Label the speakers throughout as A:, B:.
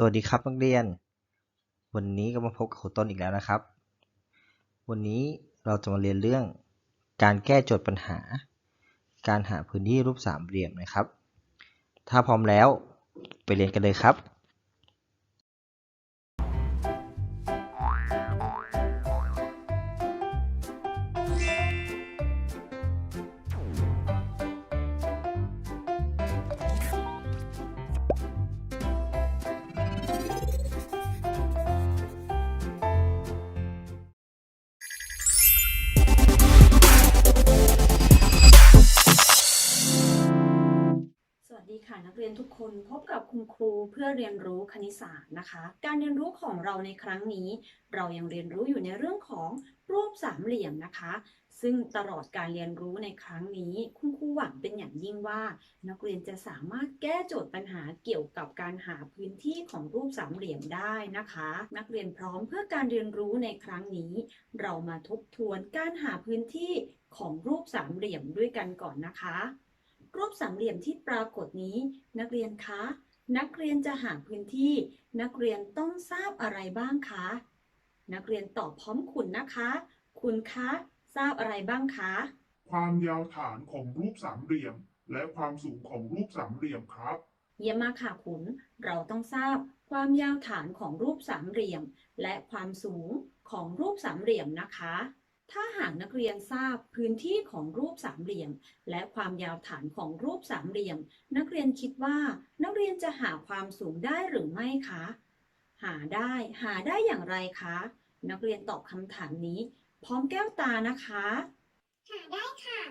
A: สวัสดีครับนักเรียน วันนี้ก็มาพบกับครูต้นอีกแล้วนะครับ วันนี้เราจะมาเรียนเรื่อง การแก้โจทย์ปัญหา การหาพื้นที่รูปสามเหลี่ยมนะครับ ถ้าพร้อมแล้วไปเรียนกันเลยครับ
B: ค่ะนักเรียนทุกคนพบกับคุณครูเพื่อเรียนรู้คณิตศาสตร์นะคะ การเรียนรู้ของเราในครั้งนี้ เรายังเรียนรู้อยู่ในเรื่องของรูปสามเหลี่ยมนะคะ ซึ่งตลอดการเรียนรู้ในครั้งนี้ คุณครูหวังเป็นอย่างยิ่งว่า นักเรียนจะสามารถแก้โจทย์ปัญหาเกี่ยวกับการหาพื้นที่ของรูปสามเหลี่ยมได้นะคะ นักเรียนพร้อมเพื่อการเรียนรู้ในครั้งนี้ เรามาทบทวนการหาพื้นที่ของรูปสามเหลี่ยมด้วยกันก่อนนะคะ รูปสามเหลี่ยมที่ปรากฏนี้ นักเรียนคะ นักเรียนจะหาพื้นที่ นักเรียนต้องทราบอะไรบ้างคะ นักเรียนตอบพร้อมคุณนะคะ คุณคะ ทราบอะไรบ้างคะ
C: ความยาวฐานของรูปสามเหลี่ยม และความสูงของรูปสามเหลี่ยมครับ
B: เยี่ยมมากค่ะคุณ เราต้องทราบความยาวฐานของรูปสามเหลี่ยม และความสูงของรูปสามเหลี่ยมนะคะ ถ้าหากนักเรียนทราบพื้นที่ของรูปสามเหลี่ยม และความยาวฐานของรูปสามเหลี่ยม นักเรียนคิดว่านักเรียนจะหาความสูงได้หรือไม่คะ หาได้หาได้อย่างไรคะ นักเรียนตอบคำถามนี้ พร้อมแก้วตานะคะ
D: หาได้ค่ะ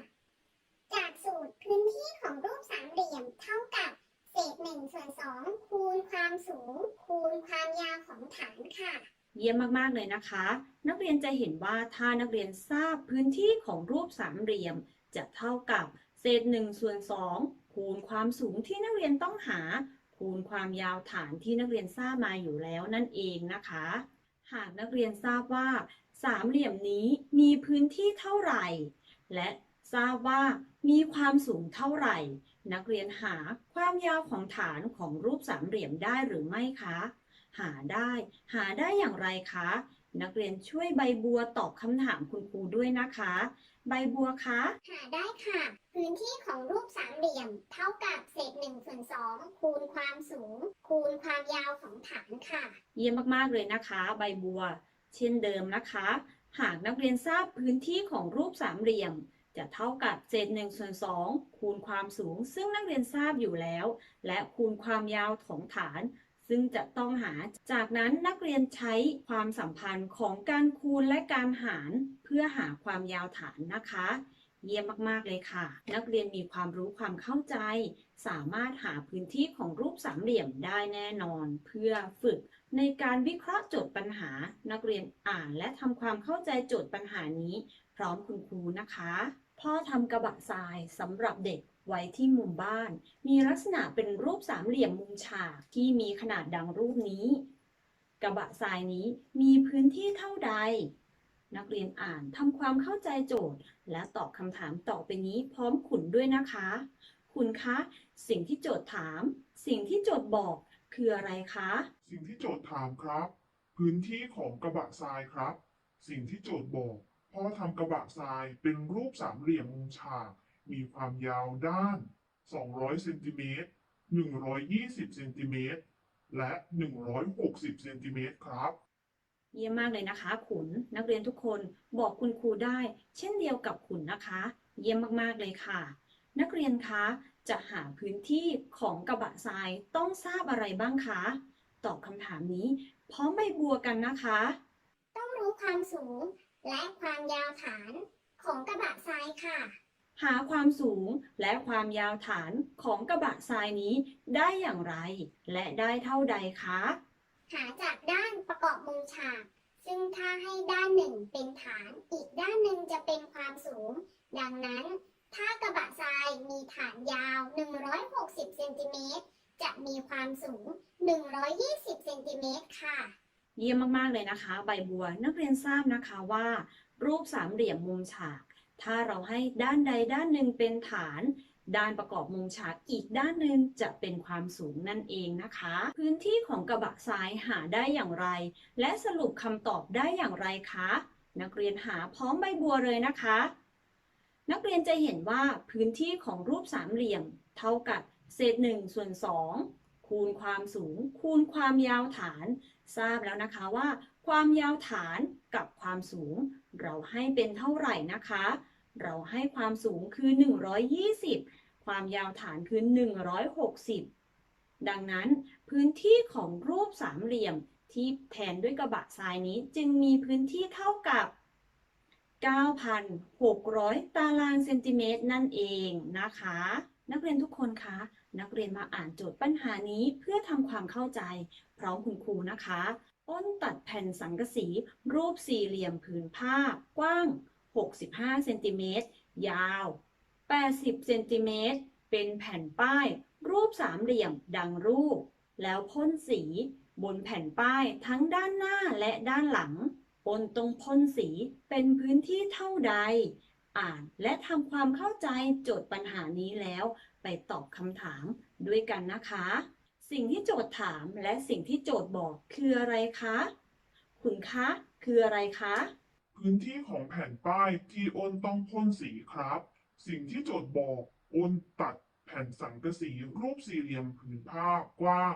D: จากสูตรพื้นที่ของรูปสามเหลี่ยมเท่ากับเศษหนึ่งส่วนสองคูณความสูง คูณความยาวของฐานค่ะ
B: เยี่ยมมากๆเลยนะคะ นักเรียนจะเห็นว่าถ้านักเรียนทราบพื้นที่ของรูปสามเหลี่ยม จะเท่ากับเศษ1ส่วน2คูณความสูงที่นักเรียนต้องหา คูณความยาวฐานที่นักเรียนทราบมาอยู่แล้วนั่นเองนะคะ หากนักเรียนทราบว่า สามเหลี่ยมนี้มีพื้นที่เท่าไหร่ และทราบว่ามีความสูงเท่าไหร่ นักเรียนหาความยาวของฐานของรูปสามเหลี่ยมได้หรือไม่คะ หาได้ หาได้อย่างไรคะ นักเรียนช่วยใบบัวตอบคำถามคุณครูด้วยนะคะ ใบบัวคะ
D: หาได้ค่ะ พื้นที่ของรูปสามเหลี่ยม เท่ากับเศษหนึ่งส่วนสองคูณความสูง คูณความยาวของฐานค่ะ
B: เยี่ยมมากๆเลยนะคะ ใบบัว เช่นเดิมนะคะ หากนักเรียนทราบพื้นที่ของรูปสามเหลี่ยมจะเท่ากับเศษ1ส่วน2คูณความสูง ซึ่งนักเรียนทราบอยู่แล้ว และคูณความยาวของฐาน ซึ่งจะต้องหา จากนั้นนักเรียนใช้ความสัมพันธ์ของการคูณและการหาร เพื่อหาความยาวฐานนะคะ เยี่ยมมาก ๆ เลยค่ะ นักเรียนมีความรู้ความเข้าใจ สามารถหาพื้นที่ของรูปสามเหลี่ยมได้แน่นอน เพื่อฝึกในการวิเคราะห์โจทย์ปัญหา นักเรียนอ่านและทำความเข้าใจโจทย์ปัญหานี้ พร้อมคุณครูนะคะ พ่อทำกระบะทรายสำหรับเด็ก ไว้ที่มุมบ้าน มีลักษณะเป็นรูปสามเหลี่ยมมุมฉากที่มีขนาดดังรูปนี้ กระบะทรายนี้มีพื้นที่เท่าใด นักเรียนอ่านทำความเข้าใจโจทย์ และตอบคำถามต่อไปนี้พร้อมขุนด้วยนะคะ คุณคะ สิ่งที่โจทย์ถาม สิ่งที่โจทย์บอกคืออะไรคะ
C: สิ่งที่โจทย์ถามครับ พื้นที่ของกระบะทรายครับ สิ่งที่โจทย์บอกพ่อทำกระบะทรายเป็นรูปสามเหลี่ยมมุมฉาก มีความยาวด้าน 200 เซนติเมตร 120 เซนติเมตร และ 160 เซนติเมตรครับ
B: เยี่ยมมากเลยนะคะ ขุน นักเรียนทุกคนบอกคุณครูได้ เช่นเดียวกับขุนนะคะ เยี่ยมมากๆเลยค่ะ นักเรียนคะ จะหาพื้นที่ของกระบะทรายต้องทราบอะไรบ้างคะ ตอบคำถามนี้ พร้อมใบบัวกันนะคะ
D: ต้องรู้ความสูงและความยาวฐานของกระบะทรายค่ะ
B: หาความสูงและความยาวฐานของกระบะทรายนี้ได้อย่างไร และได้เท่าใดคะ
D: หาจากด้านประกอบมุมฉาก ซึ่งถ้าให้ด้านหนึ่งเป็นฐาน อีกด้านหนึ่งจะเป็นความสูง ดังนั้น ถ้ากระบะทรายมีฐานยาว 160เซนติเมตรจะมีความสูง 120เซนติเมตรค่ะ
B: เยี่ยมมาก ๆ เลยนะคะ ใบบัว นักเรียนทราบนะคะว่า รูปสามเหลี่ยมมุมฉาก ถ้าเราให้ด้านใดด้านหนึ่งเป็นฐาน ด้านประกอบมุมฉากอีกด้านหนึ่งจะเป็นความสูงนั่นเองนะคะ พื้นที่ของกระบะทรายหาได้อย่างไร และสรุปคำตอบได้อย่างไรคะ นักเรียนหาพร้อมใบบัวเลยนะคะ นักเรียนจะเห็นว่าพื้นที่ของรูปสามเหลี่ยม เท่ากับเศษ1ส่วน2คูณความสูง คูณความยาวฐาน ทราบแล้วนะคะว่า ความยาวฐานกับความสูง เราให้เป็นเท่าไหร่นะคะ เราให้ความสูงคือ 120 ความยาวฐานคือ 160 ดังนั้นพื้นที่ของรูปสามเหลี่ยมที่แทนด้วยกระบะทรายนี้จึงมีพื้นที่เท่ากับ 9,600 ตารางเซนติเมตรนั่นเองนะคะ นักเรียนทุกคนคะ นักเรียนมาอ่านโจทย์ปัญหานี้เพื่อทำความเข้าใจ พร้อมคุณครูนะคะอ้นตัดแผ่นสังกะสี รูปสี่เหลี่ยมผืนผ้ากว้าง 65เซนติเมตรยาว 80เซนติเมตรเป็นแผ่นป้าย รูปสามเหลี่ยมดังรูป แล้วพ่นสี บนแผ่นป้ายทั้งด้านหน้าและด้านหลังบนตรงพ่นสีเป็นพื้นที่เท่าใด อ่านและทำความเข้าใจโจทย์ปัญหานี้แล้ว ไปตอบคำถามด้วยกันนะคะ สิ่งที่โจทย์ถามและสิ่งที่โจทย์บอกคืออะไรคะ คุณคะ คืออะไรคะ
C: พื้นที่ของแผ่นป้ายที่โอนต้องพ่นสีครับ สิ่งที่โจทย์บอกโอนตัดแผ่นสังกะสีรูปสี่เหลี่ยมผืนผ้ากว้าง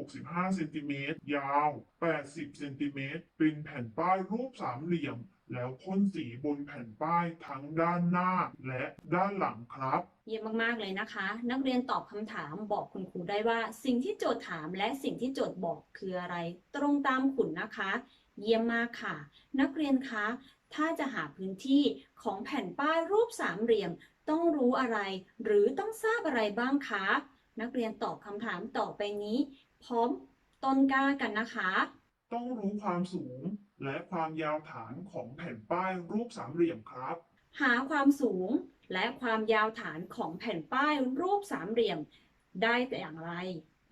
C: 65 เซนติเมตร ยาว 80 เซนติเมตร เป็นแผ่นป้ายรูปสามเหลี่ยม แล้วพ่นสีบนแผ่นป้ายทั้งด้านหน้าและด้านหลังครับ
B: เยี่ยมมาก ๆ เลยนะคะ นักเรียนตอบคำถามบอกคุณครูได้ว่า สิ่งที่โจทย์ถามและสิ่งที่โจทย์บอกคืออะไร ตรงตามขุนนะคะ เยี่ยมมากค่ะ นักเรียนคะ ถ้าจะหาพื้นที่ของแผ่นป้ายรูปสามเหลี่ยม ต้องรู้อะไร หรือต้องทราบอะไรบ้างคะ นักเรียนตอบคำถามต่อไปนี้ พร้อมต้นกล้ากันนะคะ
C: ต้องรู้ความสูงและความยาวฐานของแผ่นป้ายรูปสามเหลี่ยมครับ
B: หาความสูงและความยาวฐานของแผ่นป้ายรูปสามเหลี่ยม ได้แต่อย่างไร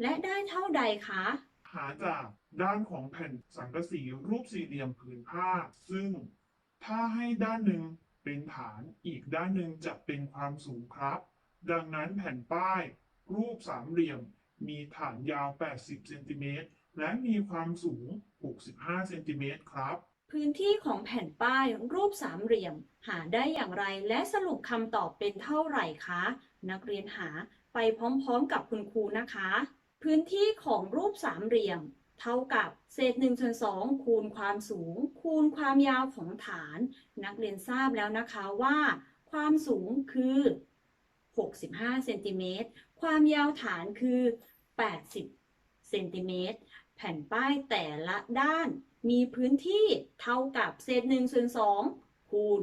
B: และได้เท่าใดคะ
C: หาจาก ด้านของแผ่นสังกะสีรูปสี่เหลี่ยมผืนผ้า ซึ่งถ้าให้ด้านหนึ่งเป็นฐานอีกด้านหนึ่งจะเป็นความสูงครับ ดังนั้นแผ่นป้าย รูปสามเหลี่ยม มีฐานยาว 80เซนติเมตรและมีความสูง 65เซนติเมตรครับ
B: พื้นที่ของแผ่นป้ายรูปสามเหลี่ยม หาได้อย่างไรและสรุปคำตอบเป็นเท่าไหร่คะ นักเรียนหาไปพร้อมๆกับคุณครูนะคะ พื้นที่ของรูปสามเหลี่ยม เท่ากับเศษ1ส่วน2คูณความสูง คูณความยาวของฐาน นักเรียนทราบแล้วนะคะว่า ความสูงคือ 65เซนติเมตรความยาวฐานคือ 80เซนติเมตรแผ่นป้ายแต่ละด้านมีพื้นที่เท่ากับเศษ1ส่วน2คูณ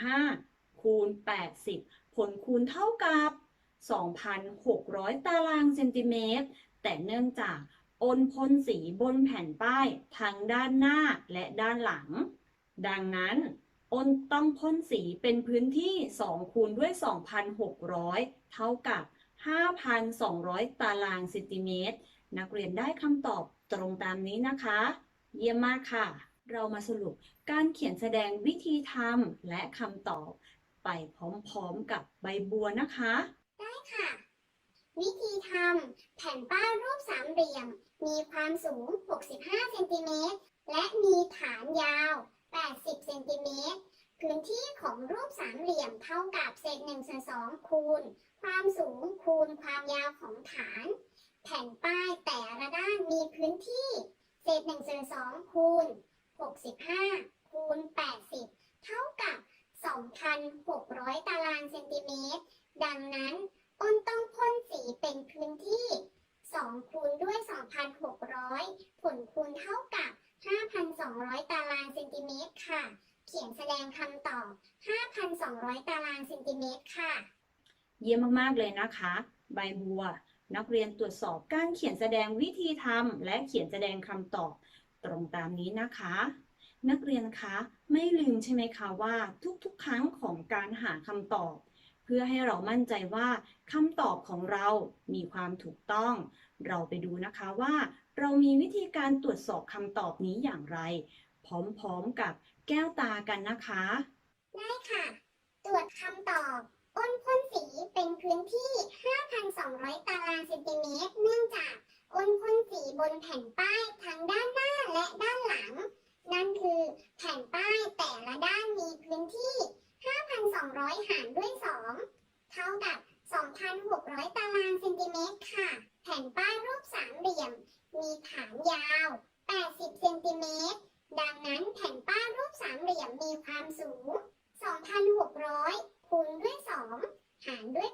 B: 65 คูณ 80 ผลคูณเท่ากับ 2,600 ตารางเซนติเมตร แต่เนื่องจาก นพ่นสีบนแผ่นป้ายทั้งด้านหน้าและด้านหลัง ดังนั้นอนต้องพ่นสีเป็นพื้นที่ 2 คูณด้วย 2,600 เท่ากับ 5,200 ตารางเซนติเมตร นักเรียนได้คำตอบตรงตามนี้นะคะ เยี่ยมมากค่ะ เรามาสรุปการเขียนแสดงวิธีทำและคำตอบ ไปพร้อมๆกับใบบัวนะคะ
D: ได้ค่ะ วิธีทำแผ่นป้ายรูปสามเหลี่ยม มีความสูง 65 เซนติเมตร และมีฐานยาว 80 เซนติเมตร พื้นที่ของรูปสามเหลี่ยมเท่ากับเศษ1ส่วน2คูณ ความสูงคูณความยาวของฐาน แผ่นป้ายแต่ละด้านมีพื้นที่ เศษ1ส่วน2คูณ 65 คูณ 80 เท่ากับ 2,600 ตารางเซนติเมตร ดังนั้นอ้นต้องพ่นสีเป็นพื้นที่ 2 คูณด้วย 2,600 ผลคูณเท่ากับ 5,200 ตารางเซนติเมตรค่ะ เขียนแสดงคำตอบ 5,200 ตารางเซน ติเมตรค่ะ
B: เยี่ยมมากๆเลยนะคะ ใบบัว นักเรียนตรวจสอบการเขียนแสดงวิธีทำและเขียนแสดงคำตอบตรงตามนี้นะคะ นักเรียนคะไม่ลืมใช่ไหมคะว่าทุกๆ ครั้งของการหาคำตอบ เพื่อให้เรามั่นใจว่าคำตอบของเรามีความถูกต้อง เราไปดูนะคะว่า เรามีวิธีการตรวจสอบคำตอบนี้อย่างไร พร้อมๆกับแก้วตากันนะคะ
D: ได้ค่ะ ตรวจคำตอบ อ้นพ่นสีเป็นพื้นที่ 5,200 ตารางเซนติเมตร เนื่องจากอ้นพ่นสีบนแผ่นป้ายทั้งด้านหน้าและด้านหลัง นั่นคือแผ่นป้ายแต่ละด้านมีพื้นที่ 5,200 หารด้วย 2 เท่ากับ 2,600 ตารางเซนติเมตรค่ะ แผ่นป้ายรูปสามเหลี่ยม มีฐานยาว 80 เซนติเมตร ดังนั้นแผ่นป้ายรูปสามเหลี่ยมมีความสูง 2,600 คูณด้วย 2 หารด้วย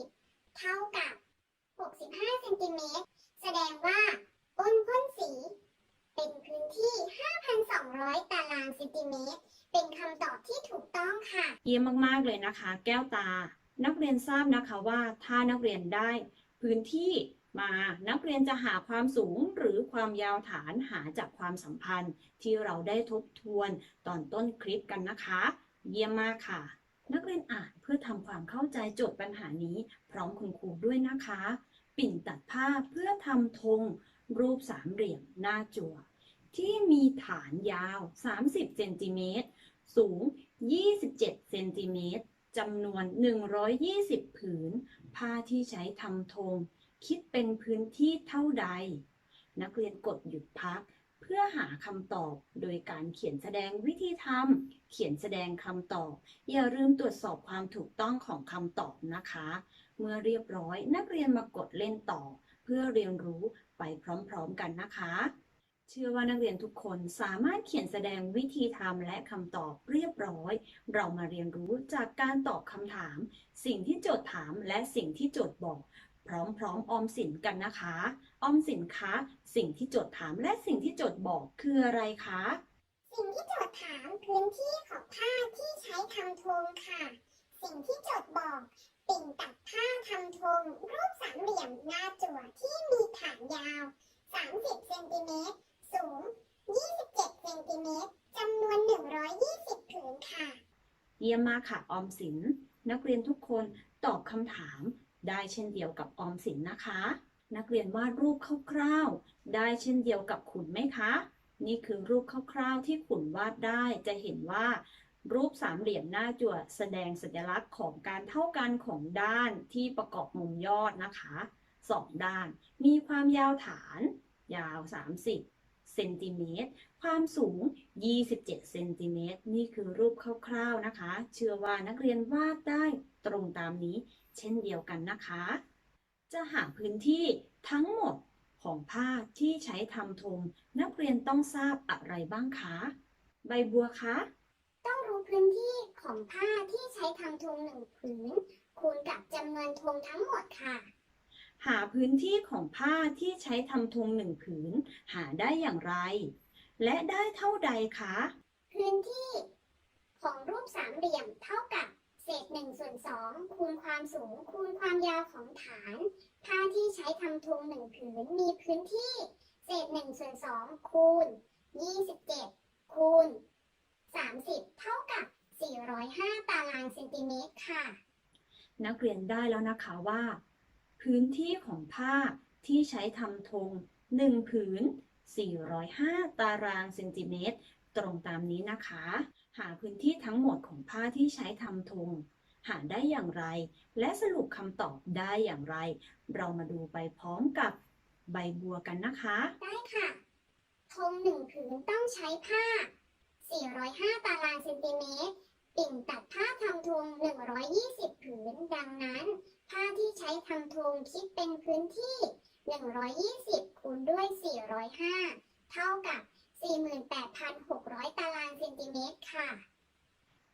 D: 80 เท่ากับ 65เซนติเมตร แสดงว่าอ้นพ่นสี เป็นพื้นที่ 5,200 ตารางเซนติเมตร เป็นคำตอบที่ถูกต้องค่ะ
B: เยี่ยมมาก ๆ เลยนะคะ แก้วตา นักเรียนทราบนะคะว่าถ้านักเรียนได้ พื้นที่มานักเรียนจะหาความสูงหรือความยาวฐานหาจากความสัมพันธ์ที่เราได้ทบทวนตอนต้นคลิปกันนะคะ เยี่ยมมากค่ะ นักเรียนอ่านเพื่อทำความเข้าใจโจทย์ปัญหานี้ พร้อมคุณครูด้วยนะคะ ปิ่นตัดผ้าเพื่อทำธงรูปสามเหลี่ยมหน้าจั่ว ที่มีฐานยาว 30 เซนติเมตร สูง 27 เซนติเมตรจำนวน 120 ผืน ผ้าที่ใช้ทำธงคิดเป็นพื้นที่เท่าใด นักเรียนกดหยุดพัก พื่อหาคำตอบโดยการเขียนแสดงวิธีทำเขียนแสดงคำตอบ อย่าลืมตรวจสอบความถูกต้องของคำตอบนะคะ เมื่อเรียบร้อยนักเรียนมากดเล่นต่อ เพื่อเรียนรู้ไปพร้อมๆกันนะคะ เชื่อว่านักเรียนทุกคนสามารถเขียนแสดงวิธีทำและคำตอบเรียบร้อย เรามาเรียนรู้จากการตอบคำถาม สิ่งที่โจทย์ถามและสิ่งที่โจทย์บอก พร้อมๆออมสินกันนะคะ ออมสินคะสิ่งที่โจทย์ถามและสิ่งที่โจทย์บอกคืออะไรคะ
D: สิ่งที่โจทย์ถามพื้นที่ของผ้าที่ใช้ทำธงค่ะ สิ่งที่โจทย์บอกปิ่นตัดผ้าทำธงรูปสามเหลี่ยมหน้าจั่วที่มีฐานยาว 30เซนติเมตรสูง 27เซนติเมตรจำนวน 120ผืนค่ะ
B: เยี่ยมมากค่ะออมสิน นักเรียนทุกคนตอบคำถาม ได้เช่นเดียวกับออมสินนะคะ นักเรียนวาดรูปคร่าวๆ ได้เช่นเดียวกับขุนไหมคะ นี่คือรูปคร่าวๆ ที่ขุนวาดได้จะเห็นว่า รูปสามเหลี่ยมหน้าจั่วแสดงสัญลักษณ์ของการเท่ากันของด้านที่ประกอบมุมยอดนะคะสองด้าน มีความยาวฐาน ยาว 30เซนติเมตร ความสูง 27 เซนติเมตร นี่คือรูปคร่าวๆ นะคะ เชื่อว่านักเรียนวาดได้ตรงตามนี้ เช่นเดียวกันนะคะ จะหาพื้นที่ทั้งหมดของผ้าที่ใช้ทำธงนักเรียนต้องทราบอะไรบ้างคะ ใบบัวคะ
D: ต้องรู้พื้นที่ของผ้าที่ใช้ทำธงหนึ่งผืน คูณกับจำนวนธงทั้งหมดค่ะ
B: หาพื้นที่ของผ้าที่ใช้ทำธงหนึ่งผืน หาได้อย่างไร และได้เท่าใดคะ
D: พื้นที่ของรูปสามเหลี่ยมเท่ากับ เศษหนึ่งส่วนสองคูณความสูงคูณความยาวของฐาน ผ้าที่ใช้ทำธงหนึ่งผืนมีพื้นที่ เศษหนึ่งส่วนสองคูณยี่สิบเจ็ดคูณสามสิบเท่ากับสี่ร้อยห้าตารางเซนติเมตรค่ะ
B: นักเรียนได้แล้วนะคะว่า พื้นที่ของผ้าที่ใช้ทำธง1ผืน 405 ตารางเซนติเมตร ตรงตามนี้นะคะ หาพื้นที่ทั้งหมดของผ้าที่ใช้ทำธง หาได้อย่างไร และสรุปคำตอบได้อย่างไร เรามาดูไปพร้อมกับใบบัวกันนะคะ
D: ได้ค่ะธงหนึ่งผืนต้องใช้ผ้า 405 ตารางเซนติเมตร ปิ่นตัดผ้าทำธง120 ผืน ดังนั้น ผ้าที่ใช้ทำธงคิดเป็นพื้นที่ 120 คูณด้วย 405 เท่ากับ 48,600 ตารางเซนติเมตรค่ะ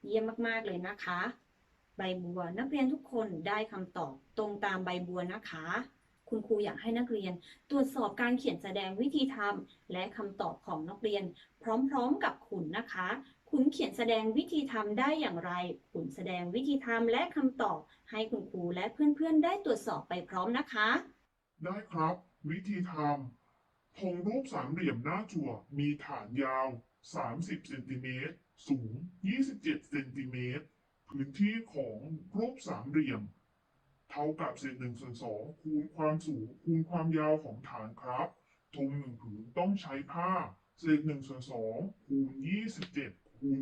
B: เยี่ยมมาก ๆ เลยนะคะ ใบบัวนักเรียนทุกคนได้คำตอบตรงตามใบบัวนะคะ คุณครูอยากให้นักเรียน ตรวจสอบการเขียนแสดงวิธีทำและคำตอบของนักเรียน พร้อมๆกับคุณนะคะ คุณเขียนแสดงวิธีทำได้อย่างไร คุณแสดงวิธีทำและคำตอบ ให้คุณครูและเพื่อนๆ ได้ตรวจสอบไปพร้อมนะคะ
C: ได้ครับ วิธีทำ ธงรูปสามเหลี่ยมหน้าจั่วมีฐานยาว 30 เซนติเมตร สูง 27 เซนติเมตร พื้นที่ของรูปสามเหลี่ยม เท่ากับเศษหนึ่งส่วนสองคูณความสูงคูณความยาวของฐานครับธงหนึ่งผืนต้องใช้ผ้า เศษหนึ่งส่วนสองคูณ 27 คูณ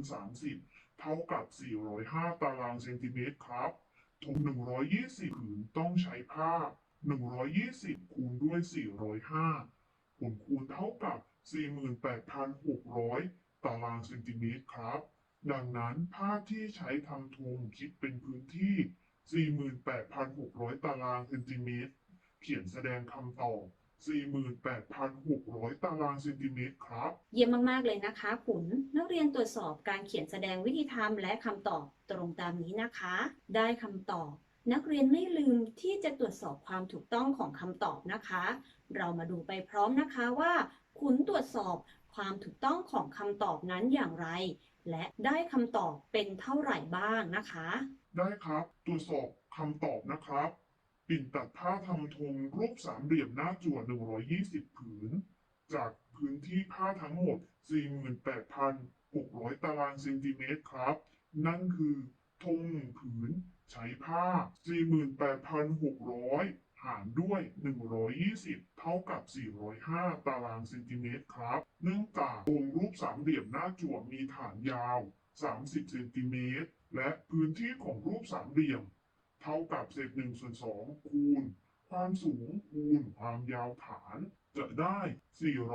C: 30 เท่ากับ 405 ตารางเซนติเมตรครับธง120 ผืนต้องใช้ผ้า 120 คูณด้วย 405 ผลคูณเท่ากับ 48,600 ตารางเซนติเมตรครับ ดังนั้นผ้าที่ใช้ทำธงคิดเป็นพื้นที่ 48,600 ตารางเซนติเมตร เขียนแสดงคำตอบ48,600 ตารางเซนติเมตรครับ
B: เยี่ยมมาก ๆ เลยนะคะขุนนักเรียนตรวจสอบการเขียนแสดงวิธีทำและคำตอบตรงตามนี้นะคะ ได้คำตอบ นักเรียนไม่ลืมที่จะตรวจสอบความถูกต้องของคำตอบนะคะ เรามาดูไปพร้อมนะคะว่าขุนตรวจสอบความถูกต้องของคำตอบนั้นอย่างไร และได้คำตอบเป็นเท่าไหร่บ้างนะคะ
C: ได้ครับ ตรวจสอบคำตอบนะครับ ปิ่นตัดผ้าทำธงรูปสามเหลี่ยมหน้าจั่ว 120 ผืน จากพื้นที่ผ้าทั้งหมด 48,600 ตารางเซนติเมตรครับ นั่นคือธงหนึ่งผืน ใช้ผ้า48,600 หารด้วย 120 เท่ากับ 405 ตารางเซนติเมตรครับ เนื่องจากธงรูปสามเหลี่ยมหน้าจั่วมีฐานยาว 30 เซนติเมตร และพื้นที่ของรูปสามเหลี่ยม เท่ากับเศษ1ส่วน2คูณ ความสูงคูณความยาวฐาน จะได้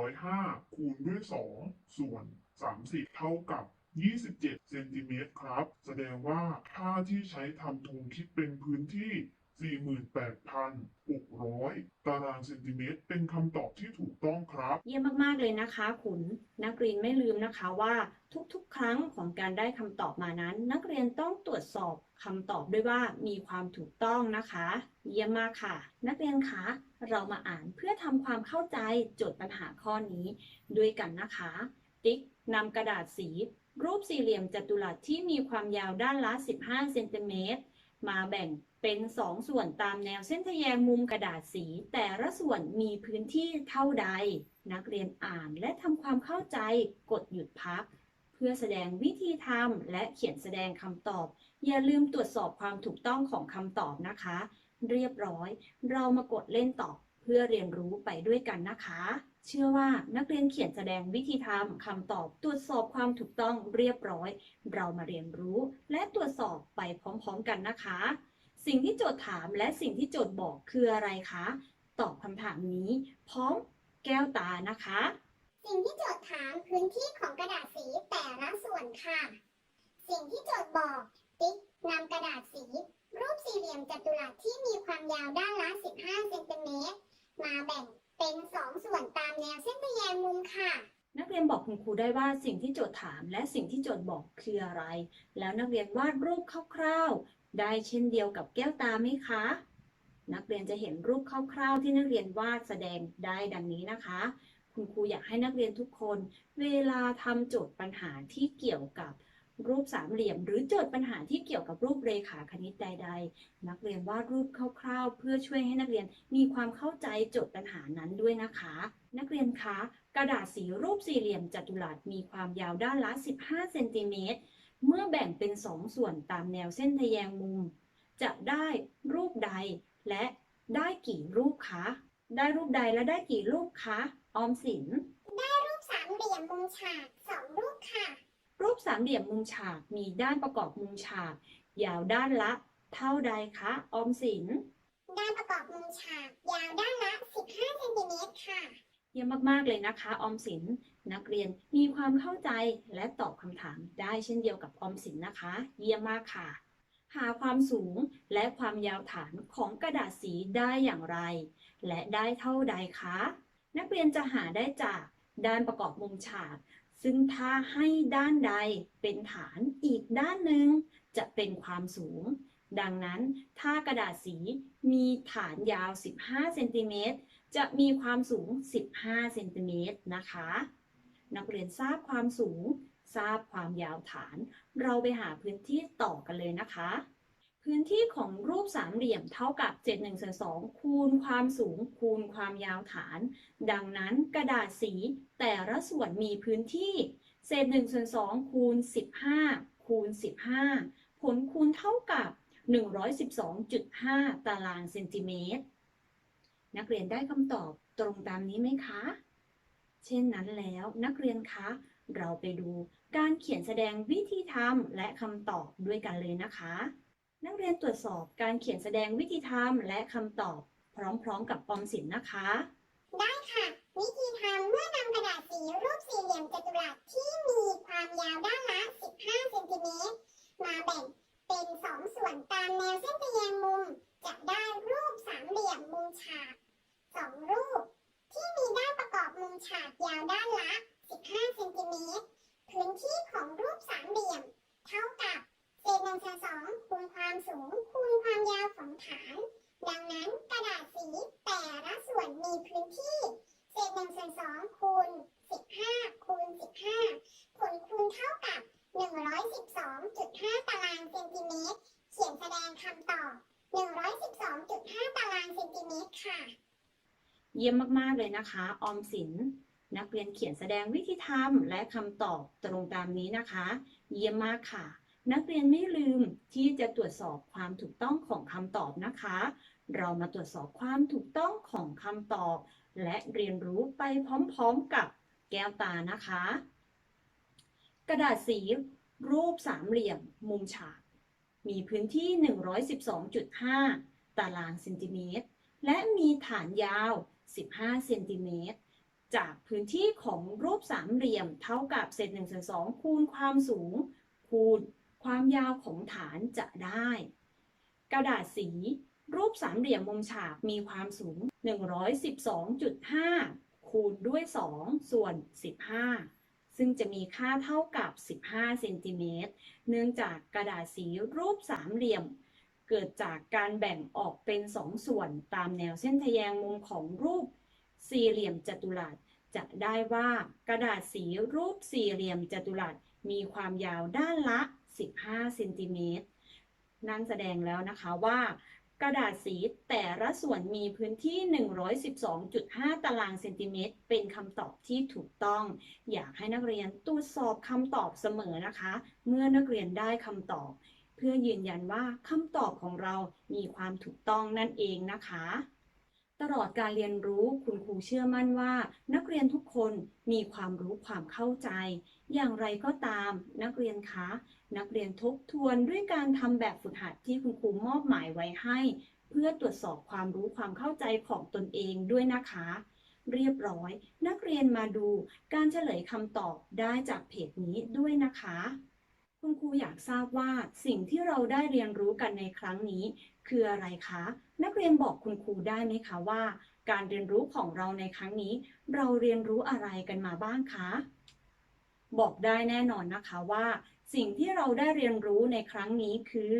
C: 405 คูณด้วย 2 ส่วน 30 เท่ากับ 27เซนติเมตรครับ แสดงว่าค่าที่ใช้ทำธงคิดเป็นพื้นที่ 48,600 ตารางเซนติเมตร เป็นคำตอบที่ถูกต้องครับ
B: เยี่ยมมาก ๆ เลยนะคะขุนนักเรียนไม่ลืมนะคะว่าทุกๆ ครั้งของการได้คำตอบมานั้น นักเรียนต้องตรวจสอบคำตอบด้วยว่ามีความถูกต้องนะคะ เยี่ยมมากค่ะ นักเรียนคะเรามาอ่านเพื่อทำความเข้าใจโจทย์ปัญหาข้อนี้ ด้วยกันนะคะ ติ๊กนำกระดาษสี รูปสี่เหลี่ยมจัตุรัสที่มีความยาวด้านละ 15 เซนติเมตร มาแบ่งเป็น2ส่วนตามแนวเส้นทแยงมุมกระดาษสี แต่ละส่วนมีพื้นที่เท่าใด นักเรียนอ่านและทำความเข้าใจกดหยุดพัก เพื่อแสดงวิธีทำและเขียนแสดงคำตอบ อย่าลืมตรวจสอบความถูกต้องของคำตอบนะคะ เรียบร้อย เรามากดเล่นต่อเพื่อเรียนรู้ไปด้วยกันนะคะ เชื่อว่านักเรียนเขียนแสดงวิธีทำคำตอบตรวจสอบความถูกต้องเรียบร้อย เรามาเรียนรู้และตรวจสอบไปพร้อมๆกันนะคะ สิ่งที่โจทย์ถามและสิ่งที่โจทย์บอกคืออะไรคะ ตอบคำถามนี้ พร้อมแก้วตานะคะ
D: สิ่งที่โจทย์ถามพื้นที่ของกระดาษสีแต่ละส่วนค่ะ สิ่งที่โจทย์บอกติ๊กนำกระดาษสี รูปสี่เหลี่ยมจัตุรัสที่มีความยาวด้านละ 15 เซนติเมตรมาแบ่ง เป็น2ส่วนตามแนวเส้นทะแยงมุมค่ะ
B: นักเรียนบอกคุณครูได้ว่าสิ่งที่โจทย์ถามและสิ่งที่โจทย์บอกคืออะไร แล้วนักเรียนวาดรูปคร่าวๆ ได้เช่นเดียวกับแก้วตาไหมคะ นักเรียนจะเห็นรูปคร่าวๆ ที่นักเรียนวาดแสดงได้ดังนี้นะคะ คุณครูอยากให้นักเรียนทุกคน เวลาทำโจทย์ปัญหาที่เกี่ยวกับ รูปสามเหลี่ยม หรือโจทย์ปัญหาที่เกี่ยวกับรูปเรขาคณิตใด ๆ นักเรียนวาดรูปคร่าวๆ เพื่อช่วยให้นักเรียนมีความเข้าใจโจทย์ปัญหานั้นด้วยนะคะ นักเรียนคะกระดาษสีรูปสี่เหลี่ยมจัตุรัสมีความยาวด้านละ 15 เซนติเมตร เมื่อแบ่งเป็น 2 ส่วนตามแนวเส้นทแยงมุม จะได้รูปใดและได้กี่รูปคะ ได้รูปใดและได้กี่รูปคะ ออมสิน ได้
D: รูปสามเหลี่ยมมุมฉากสองรูปค่ะ
B: รูปสามเหลี่ยมมุมฉากมีด้านประกอบมุมฉาก ยาวด้านละ เท่าใดคะออมสิน
D: ด้านประกอบมุมฉาก ยาวด้านละ 15เซนติเมตรค่ะ
B: เยี่ยมมาก ๆ เลยนะคะ ออมสิน นักเรียนมีความเข้าใจและตอบคำถามได้เช่นเดียวกับออมสินนะคะ เยี่ยมมากค่ะ หาความสูงและความยาวฐานของกระดาษสีได้อย่างไร และได้เท่าใดคะ นักเรียนจะหาได้จากด้านประกอบมุมฉาก ซึ่งถ้าให้ด้านใดเป็นฐานอีกด้านหนึ่งจะเป็นความสูง ดังนั้นถ้ากระดาษสีมีฐานยาว 15เซนติเมตรจะมีความสูง 15เซนติเมตรนะคะ นักเรียนทราบความสูง ทราบความยาวฐาน เราไปหาพื้นที่ต่อกันเลยนะคะ พื้นที่ของรูปสามเหลี่ยมเท่ากับ 7 1ส่วน2คูณความสูงคูณความยาวฐาน ดังนั้นกระดาษสีแต่ละส่วนมีพื้นที่ เศษ1ส่วน2คูณ 15 คูณ 15 ผลคูณเท่ากับ 112.5 ตารางเซนติเมตร นักเรียนได้คำตอบตรงตามนี้ไหมคะ เช่นนั้นแล้วนักเรียนคะ เราไปดูการเขียนแสดงวิธีทำและคำตอบด้วยกันเลยนะคะ นักเรียนตรวจสอบการเขียนแสดงวิธีทำและคำตอบพร้อมๆ กับออมสินนะคะ
D: ได้ค่ะ วิธีทำเมื่อนำกระดาษสีรูปสี่เหลี่ยมจัตุรัสที่มีความยาวด้านละ 15เซนติเมตรมาแบ่งเป็นสองส่วนตามแนวเส้นทะแยงมุม จะได้รูปสามเหลี่ยมมุมฉากสองรูป ที่มีด้านประกอบมุมฉากยาวด้านละ 15เซนติเมตรพื้นที่ของรูปสามเหลี่ยม เท่ากับ เศษหนึ่งส่วนสองคูณความสูงคูณความยาวของฐาน ดังนั้นกระดาษสีแต่ละส่วนมีพื้นที่ เศษหนึ่งส่วนสองคูณสิบห้าคูณสิบห้าผลคูณเท่ากับหนึ่งร้อยสิบสองจุดห้าตารางเซนติเมตร เขียนแสดงคำตอบหนึ่งร้อยสิบสองจุดห้าตารางเซนติเมตรค่ะ
B: เยี่ยมมาก ๆ เลยนะคะ ออมสิน นักเรียนเขียนแสดงวิธีทำและคำตอบตรงตามนี้นะคะ เยี่ยมมากค่ะ นักเรียนไม่ลืมที่จะตรวจสอบความถูกต้องของคำตอบนะคะ เรามาตรวจสอบความถูกต้องของคำตอบ และเรียนรู้ไปพร้อมๆกับแก้วตานะคะ กระดาษสีรูปสามเหลี่ยม มุมฉาก มีพื้นที่ 112.5 ตารางเซนติเมตร และมีฐานยาว 15 เซนติเมตร จากพื้นที่ของรูปสามเหลี่ยมเท่ากับเศษ1ส่วน2คูณความสูง คูณ ความยาวของฐานจะได้ กระดาษสี รูปสามเหลี่ยมมุมฉากมีความสูง 112.5 คูณด้วย 2 ส่วน 15 ซึ่งจะมีค่าเท่ากับ 15 เซนติเมตร เนื่องจากกระดาษสีรูปสามเหลี่ยม เกิดจากการแบ่งออกเป็นสองส่วนตามแนวเส้นทแยงมุมของรูปสี่เหลี่ยมจัตุรัสจะได้ว่ากระดาษสีรูปสี่เหลี่ยมจัตุรัสมีความยาวด้านละ 15เซนติเมตรนั่นแสดงแล้วนะคะว่ากระดาษสีแต่ละส่วนมีพื้นที่ 112.5 ตารางเซนติเมตร เป็นคำตอบที่ถูกต้อง อยากให้นักเรียนตรวจสอบคำตอบเสมอนะคะ เมื่อนักเรียนได้คำตอบ เพื่อยืนยันว่าคำตอบของเรามีความถูกต้องนั่นเองนะคะ ตลอดการเรียนรู้คุณครูเชื่อมั่นว่า นักเรียนทุกคนมีความรู้ความเข้าใจ อย่างไรก็ตามนักเรียนคะ นักเรียนทบทวนด้วยการทำแบบฝึกหัดที่คุณครูมอบหมายไว้ให้ เพื่อตรวจสอบความรู้ความเข้าใจของตนเองด้วยนะคะ เรียบร้อย นักเรียนมาดูการเฉลยคำตอบได้จากเพจนี้ด้วยนะคะ คุณครูอยากทราบว่าสิ่งที่เราได้เรียนรู้กันในครั้งนี้ คืออะไรคะ นักเรียนบอกคุณครูได้ไหมคะว่า การเรียนรู้ของเราในครั้งนี้ เราเรียนรู้อะไรกันมาบ้างคะ บอกได้แน่นอนนะคะว่าสิ่งที่เราได้เรียนรู้ในครั้งนี้คือ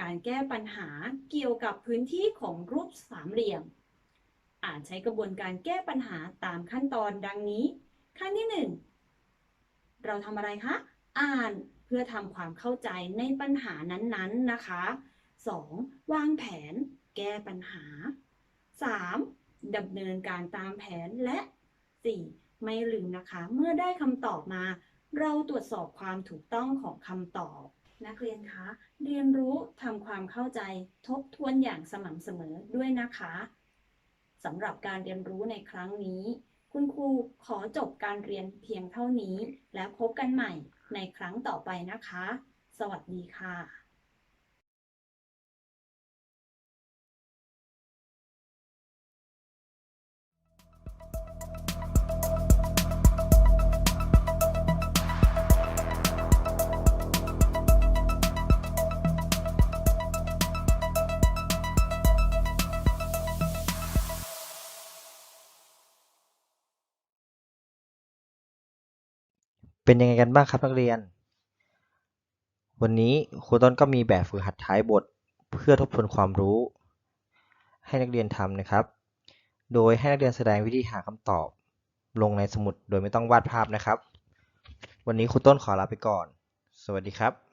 B: การแก้ปัญหาเกี่ยวกับพื้นที่ของรูปสามเหลี่ยม อาจใช้กระบวนการแก้ปัญหาตามขั้นตอนดังนี้ ขั้นที่หนึ่งเราทำอะไรคะ อ่านเพื่อทำความเข้าใจในปัญหานั้นๆนะคะ 2. วางแผน แก้ปัญหา 3. ดำเนินการตามแผนและ 4. ไม่ลืมนะคะ เมื่อได้คำตอบมา เราตรวจสอบความถูกต้องของคำตอบ นักเรียนคะ เรียนรู้ทำความเข้าใจทบทวนอย่างสม่ำเสมอด้วยนะคะสำหรับการเรียนรู้ในครั้งนี้ คุณครูขอจบการเรียนเพียงเท่านี้ แล้วพบกันใหม่ในครั้งต่อไปนะคะ สวัสดีค่ะ
A: เป็นยังไงกันบ้างครับนักเรียน วันนี้ครูต้นก็มีแบบฝึกหัดท้ายบทเพื่อทบทวนความรู้ ให้นักเรียนทำนะครับ โดยให้นักเรียนแสดงวิธีหาคำตอบ ลงในสมุดโดยไม่ต้องวาดภาพนะครับ วันนี้ครูต้นขอลาไปก่อน สวัสดีครับ